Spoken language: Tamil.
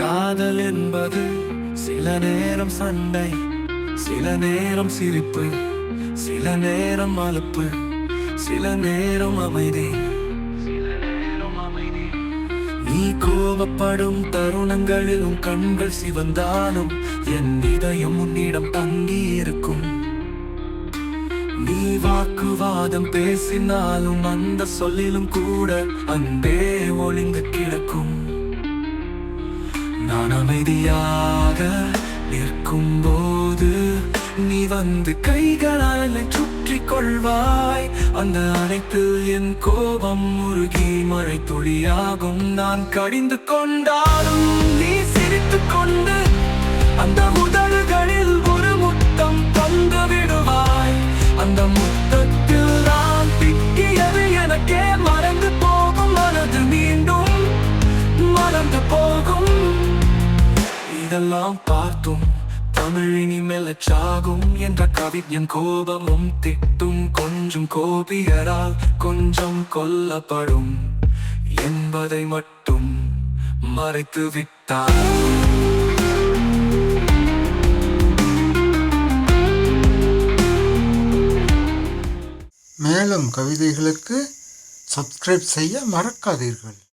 காதல் என்பது சில நேரம் சண்டை சில நேரம் சிரிப்பு சில நேரம் அலுப்பு சில நேரம் அமைதி. சில நேரம் அமைதி நீ கோபப்படும் தருணங்களிலும் கண்கள் சிவந்தாலும் என் இதயம் உன்னிடம் தங்கி இருக்கும் நீ வாக்குவாதம் பேசினாலும் அந்த சொல்லிலும் கூட அன்பே ஒளிந்து நான் அமைதியாக நிற்கும் போது நீ வந்து கைகளால் என்னை சுற்றி கொள்வாய். அந்த அணைப்பில் என் கோபம் முருகி மழை துளியாகும் நான் கடிந்து கொண்டாலும் நீ சிரித்து கொண்டு அந்த உதடுகளில் ஒரு முத்தம் தந்து விடுவாய். அந்த முத்தத்தில் நான் திட்டியது எனக்கே மறந்து போகும். மனது மீண்டும் மறந்து போகும். இதெல்லாம் பார்த்தும் தமிழ் இனிமேல சாகும் என்ற கவிஞன் கோபமும் திட்டும். கொஞ்சம் கோபியரால் கொஞ்சம் கொல்லப்படும் என்பதை மட்டும் மறைத்து விட்டார். மேலும் கவிதைகளுக்கு சப்ஸ்கிரைப் செய்ய மறக்காதீர்கள்.